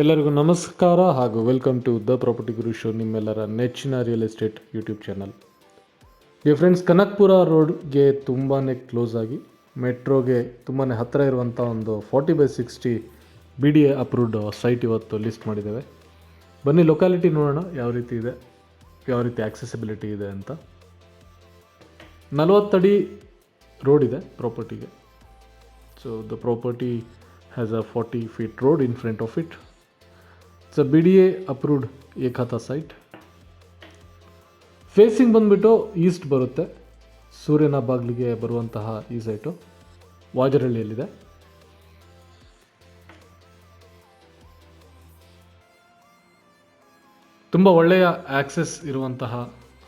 ಎಲ್ಲರಿಗೂ ನಮಸ್ಕಾರ ಹಾಗೂ welcome to the property guru show, ನಿಮ್ಮೆಲ್ಲರ ನೆಚ್ಚಿನ ರಿಯಲ್ ಎಸ್ಟೇಟ್ ಯೂಟ್ಯೂಬ್ ಚಾನಲ್ ಈ ಫ್ರೆಂಡ್ಸ್ ಕನಕ್ಪುರ ರೋಡ್ಗೆ ತುಂಬಾ ಕ್ಲೋಸ್ ಆಗಿ ಮೆಟ್ರೋಗೆ ತುಂಬಾ ಹತ್ತಿರ ಇರುವಂಥ ಒಂದು forty by sixty B D A approved site ಇವತ್ತು ಲಿಸ್ಟ್ ಮಾಡಿದ್ದೇವೆ. ಬನ್ನಿ ಲೊಕ್ಯಾಲಿಟಿ ನೋಡೋಣ, ಯಾವ ರೀತಿ ಇದೆ, ಯಾವ ರೀತಿ ಆಕ್ಸೆಸಿಬಿಲಿಟಿ ಇದೆ ಅಂತ. ನಲವತ್ತಡಿ ರೋಡ್ ಇದೆ ಪ್ರಾಪರ್ಟಿಗೆ so the property has a forty feet road in front of it it's a B D A approved ಏಕಾತ site facing ಬಂದುಬಿಟ್ಟು ಈಸ್ಟ್ ಬರುತ್ತೆ. ಸೂರ್ಯನ ಬಾಗಿಲಿಗೆ ಬರುವಂತಹ ಈ ಸೈಟು ವಾಜರಹಳ್ಳಿಯಲ್ಲಿದೆ ತುಂಬ ಒಳ್ಳೆಯ ಆಕ್ಸೆಸ್ ಇರುವಂತಹ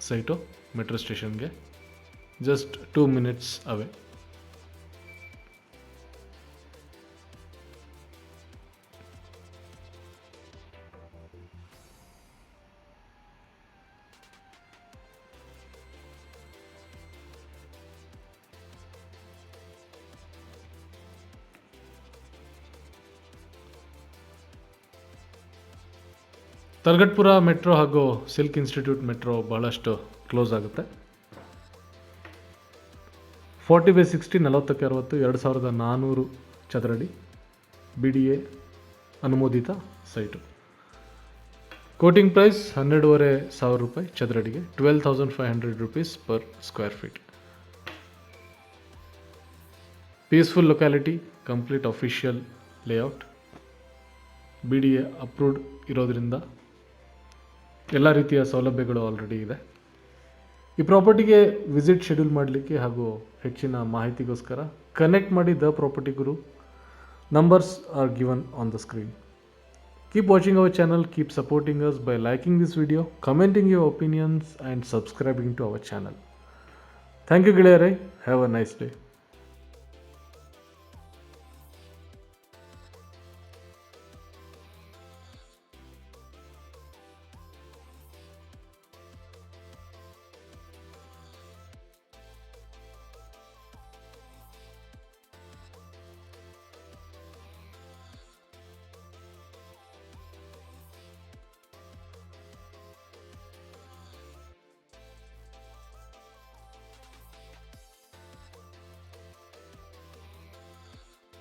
ಸೈಟು ಮೆಟ್ರೋ ಸ್ಟೇಷನ್ಗೆ just two minutes away Talaghattapura metro ಹಾಗೂ ಸಿಲ್ಕ್ ಇನ್ಸ್ಟಿಟ್ಯೂಟ್ ಮೆಟ್ರೋ ಭಾಳಷ್ಟು ಕ್ಲೋಸ್ ಆಗುತ್ತೆ. ಫೋರ್ಟಿ ಬೈ ಸಿಕ್ಸ್ಟಿ ನಲವತ್ತಕ್ಕೆ ಅರವತ್ತು, ಎರಡು ಸಾವಿರದ ನಾನ್ನೂರು ಚದರಡಿ ಬಿ ಡಿ ಎ ಅನುಮೋದಿತ ಸೈಟು. ಕೋಟಿಂಗ್ ಪ್ರೈಸ್ ಹನ್ನೆರಡೂವರೆ ಸಾವಿರ ರೂಪಾಯಿ ಚದರಡಿಗೆ, twelve thousand five hundred rupees per square feet. Peaceful locality, complete official layout. B D A approved ಇರೋದ್ರಿಂದ ಎಲ್ಲ ರೀತಿಯ ಸೌಲಭ್ಯಗಳು ಆಲ್ರೆಡಿ ಇದೆ. ಈ ಪ್ರಾಪರ್ಟಿಗೆ ವಿಸಿಟ್ ಶೆಡ್ಯೂಲ್ ಮಾಡಲಿಕ್ಕೆ ಹಾಗೂ ಹೆಚ್ಚಿನ ಮಾಹಿತಿಗೋಸ್ಕರ ಕನೆಕ್ಟ್ ಮಾಡಿ the property guru numbers are given on the screen keep watching our channel keep supporting us by liking this video commenting your opinions and subscribing to our channel thank you ಗೆಳೆಯರೇ have a nice day